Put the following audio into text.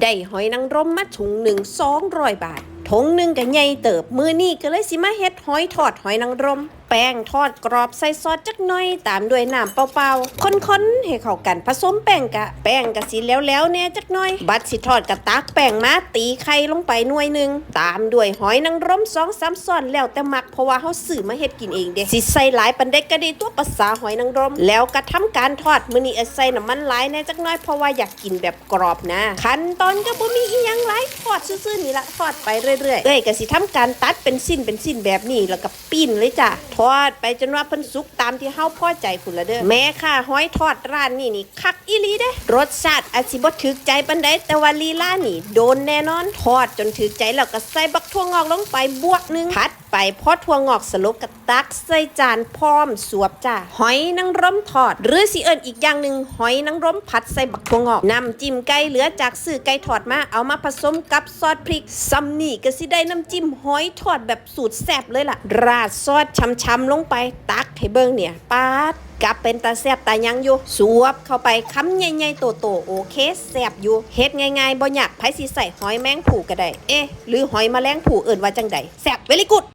ได้หอยนางรมมาถุงหนึ่งสองร้อยบาทถุงหนึ่งก็ใหญ่เติบมือนี่ก็เลยสิมาเฮ็ดหอยทอดหอยนางรม แป้งทอดกรอบใส่ซอสจักหน่อย ตามด้วยน้ำเปล่าๆคนๆให้เข้ากันผสมแป้งกะ แป้งกะสิแล้วๆแน่จักหน่อย บัดสิทอดกะตักแป้งมาตีไข่ลงไปหน่วยหนึ่งตามด้วยหอยนางรมสองสามซ้อนแล้วแต่มักเพราะว่าเฮาซื้อมาเฮ็ดกินเองเด้สิใส่หลายปันเด็กก็ดีตัวภาษาหอยนางรม แล้วก็ทำการทอดมื้อนี้ใส่น้ำมันหลายแน่จักหน่อยเพราะว่าอยากกินแบบกรอบนะ ขั้นตอนก็บ่มีอีหยังหลายทอดซื่อๆนี่ละทอดไปเรื่อยๆเอ้ยก็สิทำการตัดเป็นสิ้นเป็นสิ้นแบบนี้แล้วก็ปิ้นเลยจ้ะทอดไปจนว่าเพิ่นสุกตามที่เฮาพอใจพุ่นละเด้อแม่ค่ะหอยทอดร้านนี่นี่คักอีหลีเด้รสชาติอาจสิบ่ถึกใจปานใดแต่ว่าลีลานี่ โดนแน่นอนทอดจนถึกใจแล้วก็ใส่บักทั่วงอกลงไปบวกหนึงผัด ไปพอทั่วงอกสลบกระตักใส่จานพร้อมสวบจ้าหอยนางรมทอด หรือสิเอิ้นอีกอย่างหนึ่งหอยนางรมผัดใส่บักทั่วงอกน้ำจิ้มไก่เหลือจากซื้อไก่ทอดมาเอามาผสมกับซอสพริกซัมนี่ก็สิได้น้ำจิ้มหอยทอดแบบสูตรแซ่บเลยล่ะ ราดซอสช้ำๆลงไปตักให้เบิ่งเนี่ยปาดกับเป็นตาแซบตายังอยู่ สวบเข้าไปคำใหญ่ๆโตๆโอเคแซบอยู่เฮ็ดง่ายๆบ่ยากไผสิใส่หอยแมงผู่ก็ได้ เอ๊ะ หรือหอยแมลงผู่เอิ่นว่าจังใดแซบเวลิกุด